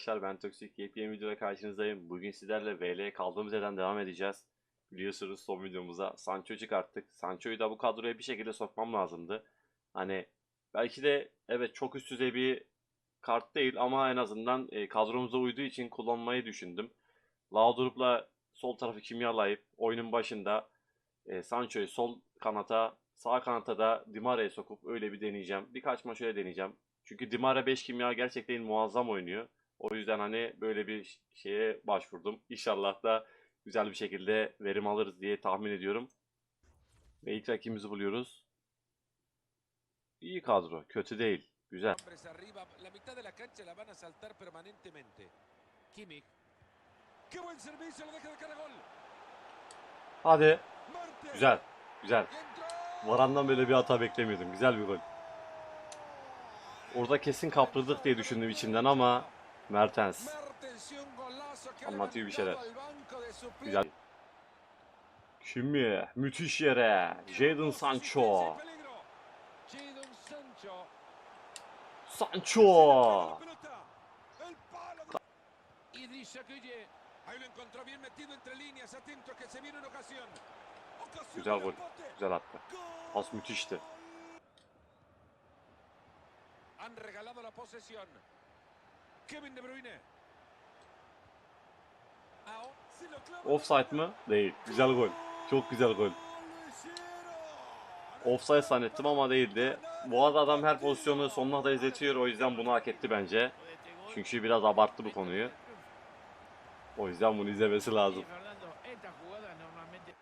arkadaşlar ben Toksik yepyeni videoda karşınızdayım. Bugün sizlerle VL'ye kaldığımız yerden devam edeceğiz. Biliyorsunuz son videomuza Sancho çıkarttık. Sancho'yu da bu kadroya bir şekilde sokmam lazımdı. Hani belki de evet çok üst düzey bir kart değil ama en azından e, kadromuza uyduğu için kullanmayı düşündüm. Laudrup'la sol tarafı kimyalayıp oyunun başında e, Sancho'yu sol kanata sağ kanata da Dimara'ya sokup öyle bir deneyeceğim. Birkaç maç öyle deneyeceğim. Çünkü Dimara 5 kimya gerçekten muazzam oynuyor. O yüzden hani böyle bir şeye başvurdum. İnşallah da güzel bir şekilde verim alırız diye tahmin ediyorum. Ve ilk rakibimizi buluyoruz. İyi kadro, kötü değil. Güzel. Hadi. Güzel, güzel. Varan'dan böyle bir hata beklemiyordum. Güzel bir gol. Orada kesin kaptırdık diye düşündüm içimden ama Mertens. Anlatıyor bir şeyler. Güzel. Kimi? Müthiş yere. Jadon Sancho. Sancho. Güzel gol. Güzel attı. Pas müthişti. Han regalado la posesión. Kevin De Bruyne. Offside mı? Değil. Güzel gol. Çok güzel gol. Offside zannettim ama değildi. Bu arada adam her pozisyonu sonuna da izletiyor. O yüzden bunu hak etti bence. Çünkü biraz abarttı bu konuyu. O yüzden bunu izlemesi lazım. Fernando, esta jugada normalmente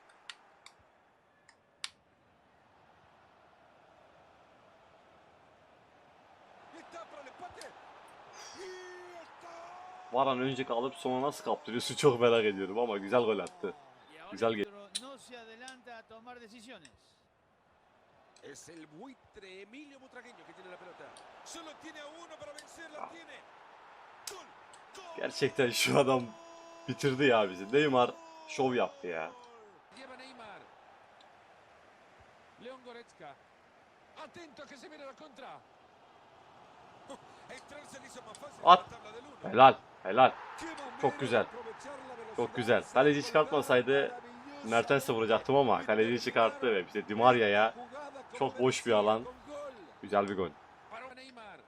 Está para el empate. Y está. Varan önce alıp sonra nasıl kaptırıyorsun çok merak ediyorum ama güzel gol attı. Güzel el ge- otro no se adelanta a tomar decisiones. Es el buitre Emilio Butragueño que tiene la pelota. Solo tiene a uno para vencer, la tiene. Gol. Gerçekten şu adam bitirdi ya bizi. Neymar şov yaptı ya. León Goretzka. Atento que se viene la contra. Entrar se le hizo más fácil At. Helal, helal. Çok güzel. Çok güzel. Kaleci çıkartmasaydı Mertens'e vuracaktım ama kaleci çıkarttı ve bize Di Maria'ya çok boş bir alan. güzel bir gol. Para Neymar.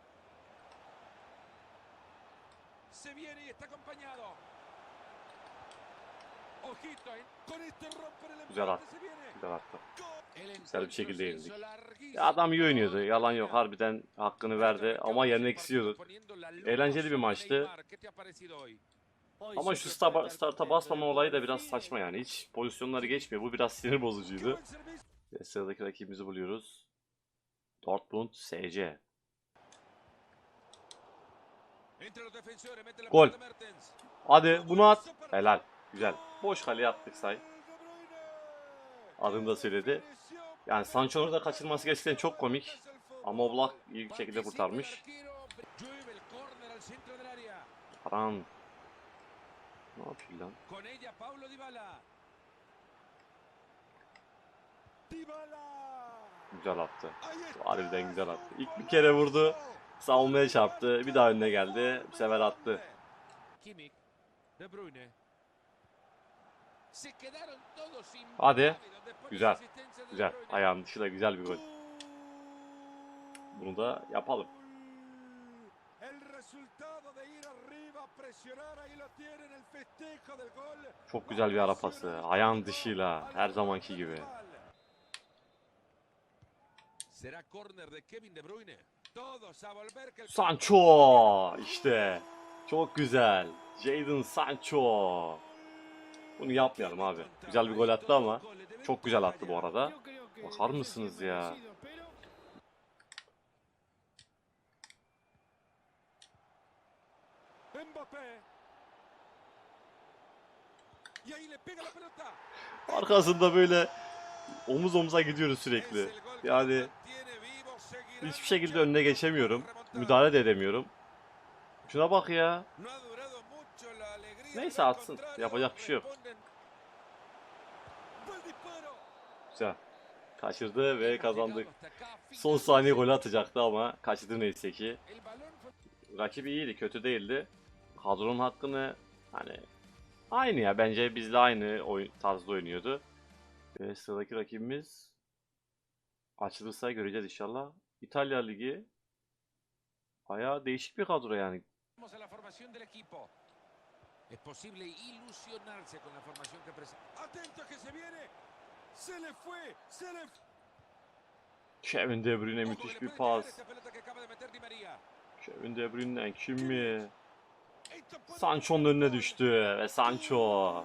Se viene y está acompañado. Ojito, ¿eh? Con este romper el Güzel empate at. se viene. Güzel attı. El Güzel bir şekilde yenildik. Ya adam iyi oynuyordu. Yalan yok. Harbiden hakkını verdi ama yenmek istiyordu. Eğlenceli bir maçtı. Ama şu sta- starta basmama olayı da biraz saçma yani. Hiç pozisyonları geçmiyor. Bu biraz sinir bozucuydu. Ve sıradaki rakibimizi buluyoruz. Dortmund SC. Gol. Hadi bunu at. Helal. Güzel. Boş kaleye attık say. Adını da söyledi. Yani Sancho'nun da kaçırması gerçekten çok komik. Ama Oblak iyi bir şekilde kurtarmış. Aran. Ne yapıyor lan? Güzel attı. Harbiden güzel attı. İlk bir kere vurdu. Savunmaya çarptı. Bir daha önüne geldi. Bu sefer attı. De Bruyne. Se quedaron todos Hadi. Güzel. Güzel. Ayağın dışı da güzel bir gol. Bunu da yapalım. Çok güzel bir ara pası. Ayağın dışıyla. Her zamanki gibi. Será córner de Kevin De Bruyne. Todos a volver que el Sancho. işte. Çok güzel. Jadon Sancho. Bunu yapmayalım abi. Güzel bir gol attı ama çok güzel attı bu arada. Bakar mısınız ya? Arkasında böyle omuz omuza gidiyoruz sürekli. Yani hiçbir şekilde önüne geçemiyorum. Müdahale de edemiyorum. Şuna bak ya. Neyse atsın. Yapacak bir şey yok. Güzel. Kaçırdı ve kazandık. Son saniye gol atacaktı ama kaçırdı neyse ki. Rakip iyiydi, kötü değildi. kadronun hakkını hani aynı ya bence bizle aynı oyun, tarzda oynuyordu. Ve sıradaki rakibimiz açılırsa göreceğiz inşallah. İtalya Ligi bayağı değişik bir kadro yani. Es posible ilusionarse con la formación que presenta. Atento que se viene. Se le fue, se le fue. Kevin De Bruyne müthiş bir pas. Kevin De Bruyne'den kim mi? Sancho'nun önüne düştü ve Sancho.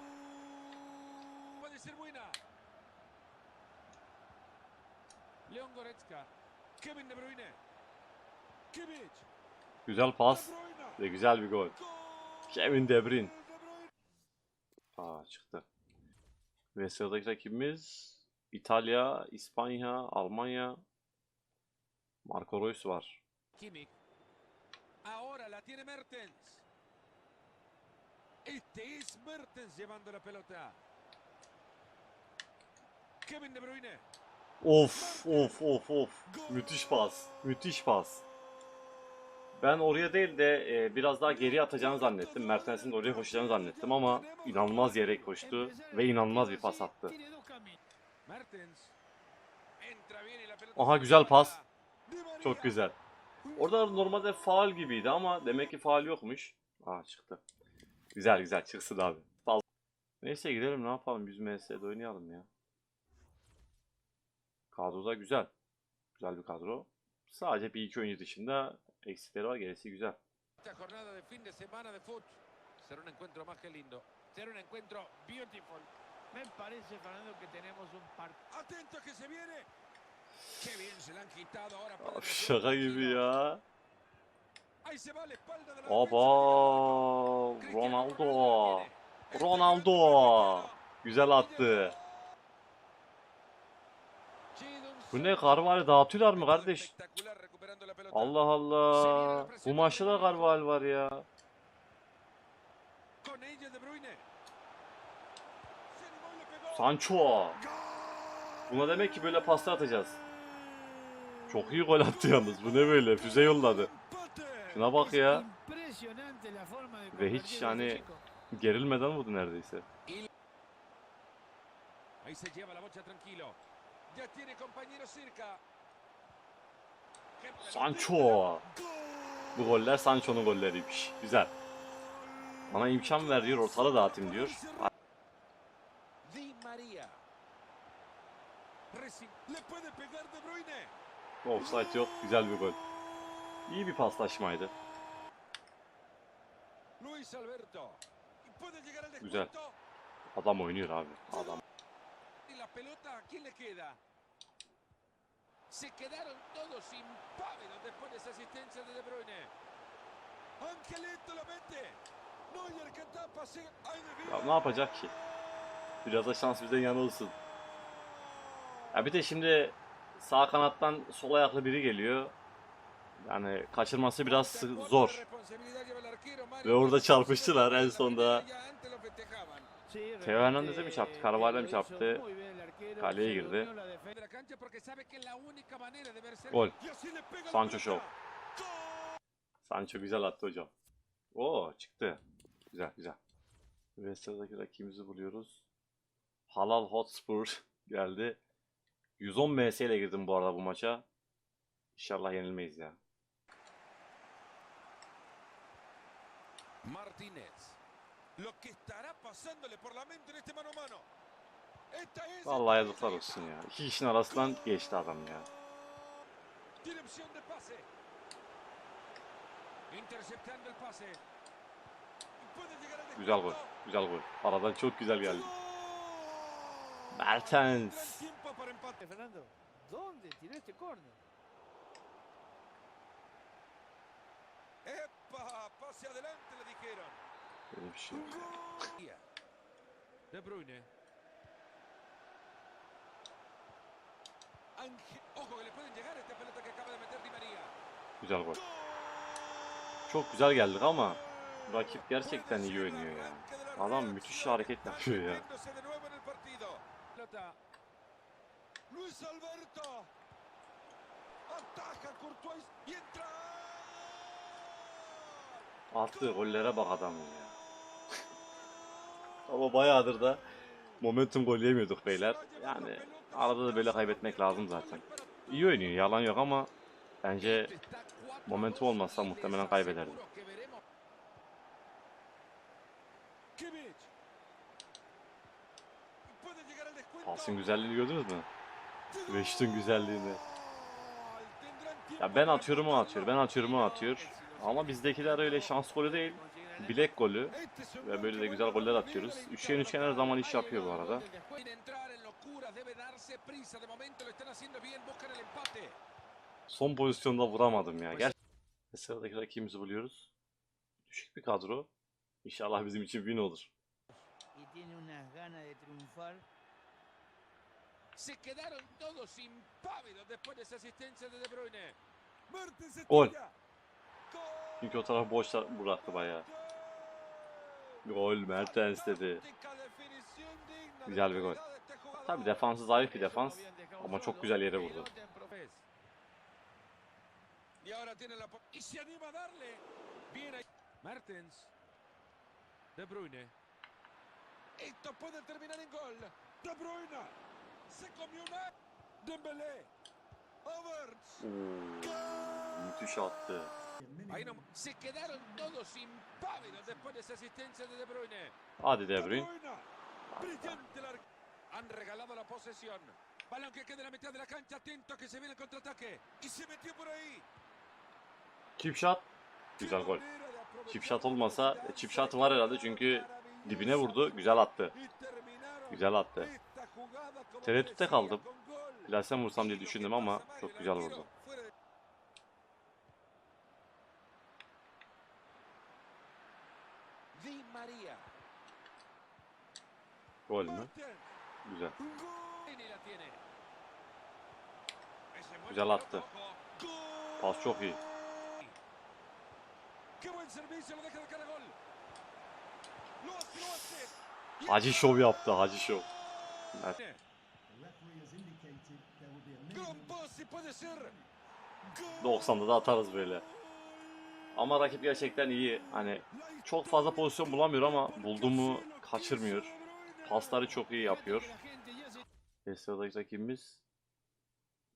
León Goretzka. Kevin De Bruyne. Güzel pas ve güzel bir gol. Kevin De Bruyne. Aa çıktı. Ve sıradaki rakibimiz İtalya, İspanya, Almanya. Marco Reus var. Kimmich. Ahora la tiene Mertens. Este es Mertens llevando la pelota. Kevin De Bruyne. Of of of of. Müthiş pas. Müthiş pas. Ben oraya değil de e, biraz daha geriye atacağını zannettim. Mertens'in de oraya koşacağını zannettim ama inanılmaz yere koştu ve inanılmaz bir pas attı. Aha güzel pas. Çok güzel. Orada normalde faal gibiydi ama demek ki faal yokmuş. Aa çıktı. Güzel güzel çıksın abi. Neyse gidelim ne yapalım 100 MS'de oynayalım ya. Kadro da güzel. Güzel bir kadro. Sadece bir iki oyuncu dışında eksikleri var gerisi güzel. Jornada de fin de semana de fútbol será un encuentro más que lindo. Será un encuentro beautiful. Me parece, Fernando, que tenemos un partido. Atento que se viene. Qué bien se la han quitado ahora. resolver şaka gibi ya. Ahí se va a la espalda de la Aba defensa. Cristiano Ronaldo. Ronaldo Güzel attı. Bu ne. Carvalho dağıtıyorlar mı kardeş? espectacular recuperando la pelota. Allah Allah. Bu maçta da Carvalho var ya. Sancho. Buna demek ki böyle pasta atacağız. Çok iyi gol attı yalnız. Bu ne böyle? Füze yolladı. Şuna bak ya. Ve hiç yani gerilmeden vurdu neredeyse. Ahí se lleva la bocha tranquilo. Ya tiene compañero cerca. Sancho. Bu goller Sancho'nun golleriymiş. Güzel. Bana imkan ver diyor, ortalığı dağıtayım diyor. Offside yok. Güzel bir gol. İyi bir paslaşmaydı. Güzel. Adam oynuyor abi. Adam. Y la pelota, ¿a quién le queda? Se quedaron todos impávidos después de esa asistencia de De Bruyne. Angelito la mete. Neuer que tapa, se... ¡Ay, de Ya ne yapacak ki? Biraz da şans bizden yana olsun. Ya bir de şimdi sağ kanattan sol ayaklı biri geliyor. Yani kaçırması biraz zor. Ve orada çarpıştılar en sonda. Teo Hernández'e mi çarptı? Carvalho lo mi hizo çarptı? Kaleye girdi. Cancha porque sabe que la única manera de verse Gol. Sancho. Show. Sancho güzel attı hocam. Oo çıktı. Güzel güzel. Sıradaki rakibimizi buluyoruz. Halal Hotspur geldi. 110 MS ile girdim bu arada bu maça. İnşallah yenilmeyiz ya. Martínez. Lo que estará pasándole por la mente en este mano a mano. Vallahi yazıklar olsun ya. İki kişinin arasından geçti adam ya. Güzel gol. Güzel gol. Aradan çok güzel geldi. Mertens. Böyle bir şey yok. De Bruyne. Ojo que le pueden llegar esta pelota que acaba de meter Di María. Güzel gol. Çok güzel geldik ama rakip gerçekten iyi oynuyor ya. Adam müthiş hareket yapıyor ya. Luis Alberto. Ataja Courtois y entra. Attığı gollere bak adamın ya. Ama bayağıdır da momentum gol yemiyorduk beyler. Yani arada da böyle kaybetmek lazım zaten. İyi oynuyor yalan yok ama bence momentum olmazsa muhtemelen descuento. Pasın güzelliğini gördünüz mü? Şutun güzelliğini. Ya ben atıyorum o atıyor, ben atıyorum o atıyor. Ama bizdekiler öyle şans golü değil. Bilek golü. Ve böyle de güzel goller atıyoruz. Üçgen üçgen her zaman iş yapıyor bu arada. Locuras, debe darse prisa. De momento lo están haciendo bien, buscan el empate. Son pozisyonda vuramadım ya. Gel. Ve sıradaki rakibimizi buluyoruz. Düşük bir kadro. İnşallah bizim için win olur. Y tiene unas ganas de triunfar. Se quedaron todos impávidos después de esa asistencia de De Bruyne. Gol. Çünkü o taraf boş bıraktı bayağı. Gol Mertens dedi. Güzel bir gol. Tabi defansı zayıf bir defans. Ama çok güzel yere vurdu. Mertens. De Bruyne. Esto puede terminar en gol. De Bruyne. Se comió una. Dembélé. Havertz. Müthiş attı. Se quedaron todos impávidos después de esa asistencia de De Bruyne. Hadi De Bruyne. Brillante Han regalado la posesión. Balón que queda en la mitad de la cancha. Atento que se viene el contraataque. Y se metió por ahí. Chip shot. Güzel gol. Chip shot olmasa chip shot var herhalde çünkü dibine vurdu. Güzel attı. Güzel attı. Tereddütte kaldım. Plasem vursam diye düşündüm ama çok güzel vurdu. Gol mü? Güzel. Güzel el attı. Pas çok iyi. Hacı şov yaptı. Hacı şov. Ser. 90'da da atarız böyle. Ama rakip gerçekten iyi. Hani çok fazla pozisyon bulamıyor ama buldu mu kaçırmıyor. Pasları çok iyi yapıyor. Ve rakibimiz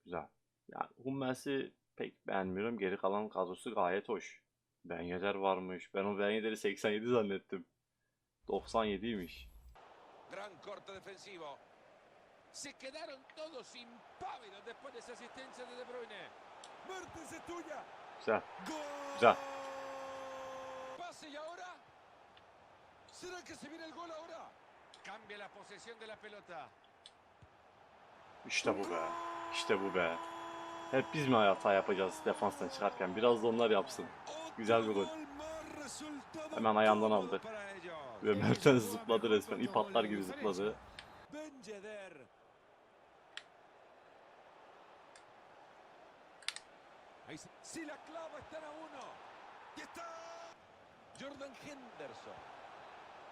güzel. Yani Hummels'i pek beğenmiyorum. Geri kalan kadrosu gayet hoş. Ben Yedder varmış. Ben o Ben Yedder'i 87 zannettim. 97'ymiş. Gran corte defensivo. Se quedaron todos impávidos después de esa asistencia de De Bruyne. Mertens es tuya. Güzel. Güzel. Pase y ahora. ¿Será que se viene el gol ahora? Cambia la posesión de la pelota. İşte bu be. İşte bu be. Hep biz mi hata yapacağız defanstan çıkarken? Biraz da onlar yapsın. Güzel bir gol. Hemen ayağından aldı. Ve Mertens zıpladı resmen. İp atlar gibi zıpladı. Si la clava están a uno. Y está. Jordan Henderson.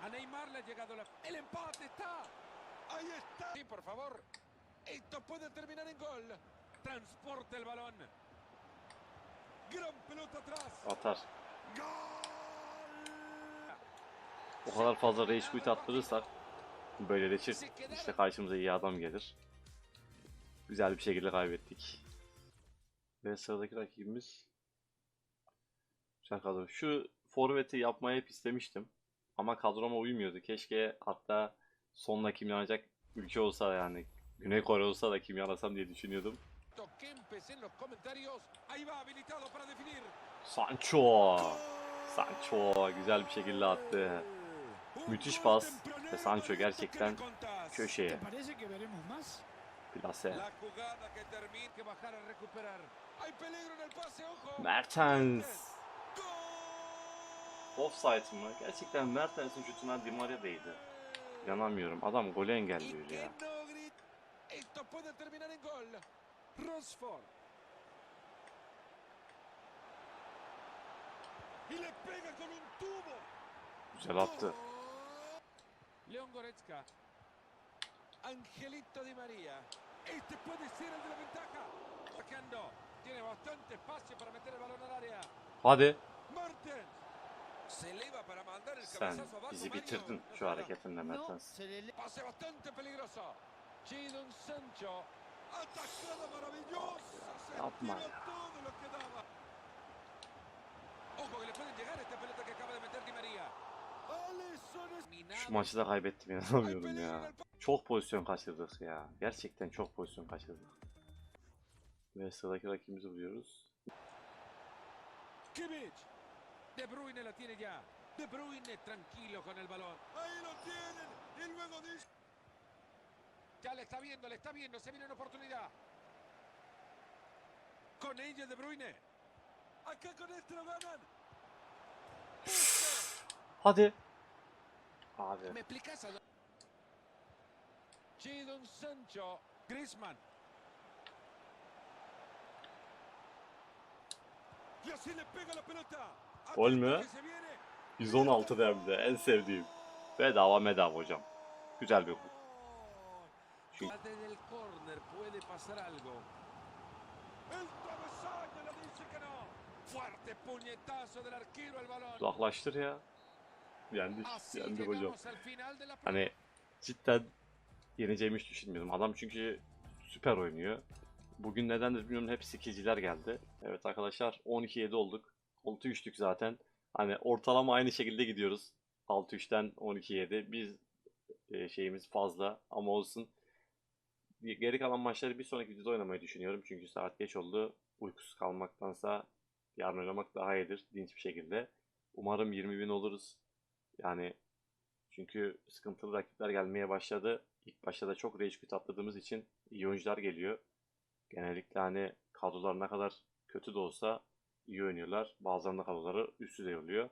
A Neymar le ha llegado la. El empate está. Ahí está. Sí, por favor. Esto puede terminar en gol. Transporta el balón. Gran pelota atrás. Atar. Gol. O kadar fazla rage quit attırırsak böyle de çık. İşte karşımıza iyi adam gelir. Güzel bir şekilde kaybettik. Ve sıradaki rakibimiz kadro. Şu forveti yapmayı hep istemiştim. Ama kadroma uymuyordu. Keşke hatta sonla kimyalayacak ülke olsa yani Güney Kore olsa da kimyalasam diye düşünüyordum. Sancho! Sancho güzel bir şekilde attı. Müthiş pas ve Sancho gerçekten köşeye plase. La jugada que termina que bajar a recuperar. Hay peligro en el pase, ojo. Mertens! Gol. Offside mı? Gerçekten Mertens'in şutuna Di Maria değdi. İnanamıyorum. Adam golü engelliyor ya. Güzel attı. León Goretzka. Angelito Di María. Este puede ser el de la ventaja. Sacando. Tiene bastante espacio para meter el balón al área. Hadi. Mertens. Se eleva para mandar el Sen bizi bitirdin şu hareketinle Mertens. Yapma ya. Şu maçı da kaybettim inanamıyorum ya. Çok pozisyon kaçırdık ya. Gerçekten çok pozisyon kaçırdık. Ve sıradaki rakibimizi vuruyoruz. Kimmich. De Bruyne la tiene ya. De Bruyne tranquilo con el balón. Ahí lo tienen. Y luego dice. Ya le está viendo, le está viendo. Se viene una oportunidad. Con ella De Bruyne. Acá con este lo ganan. Hadi. Abi. ¿Me explicas a Jadon Sancho. Griezmann. Y así le pega la pelota. Gol Atento mü? Que se viene. 116 derbide en sevdiğim. Bedava medava hocam. Güzel bir balón. Uzaklaştır ya. Yendik, yendik hocam. Hani cidden yeneceğimi hiç düşünmüyordum. Adam çünkü süper oynuyor. Bugün nedendir bilmiyorum hep skillciler geldi. Evet arkadaşlar 12-7 olduk. 6-3'lük zaten. Hani ortalama aynı şekilde gidiyoruz. 6-3'ten 12-7. Biz e, şeyimiz fazla ama olsun. Geri kalan maçları bir sonraki videoda oynamayı düşünüyorum. Çünkü saat geç oldu. Uykusuz kalmaktansa yarın oynamak daha iyidir. Dinç bir şekilde. Umarım 20 bin oluruz. Yani çünkü sıkıntılı rakipler gelmeye başladı. İlk başta da çok rage quit atladığımız için iyi oyuncular geliyor. Genellikle hani kadrolar ne kadar kötü de olsa iyi oynuyorlar. Bazılarında kadroları üst düzey oluyor.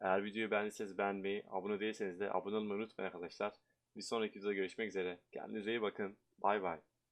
Eğer videoyu beğendiyseniz beğenmeyi, abone değilseniz de abone olmayı unutmayın arkadaşlar. Bir sonraki videoda görüşmek üzere. Kendinize iyi bakın. Bay bay.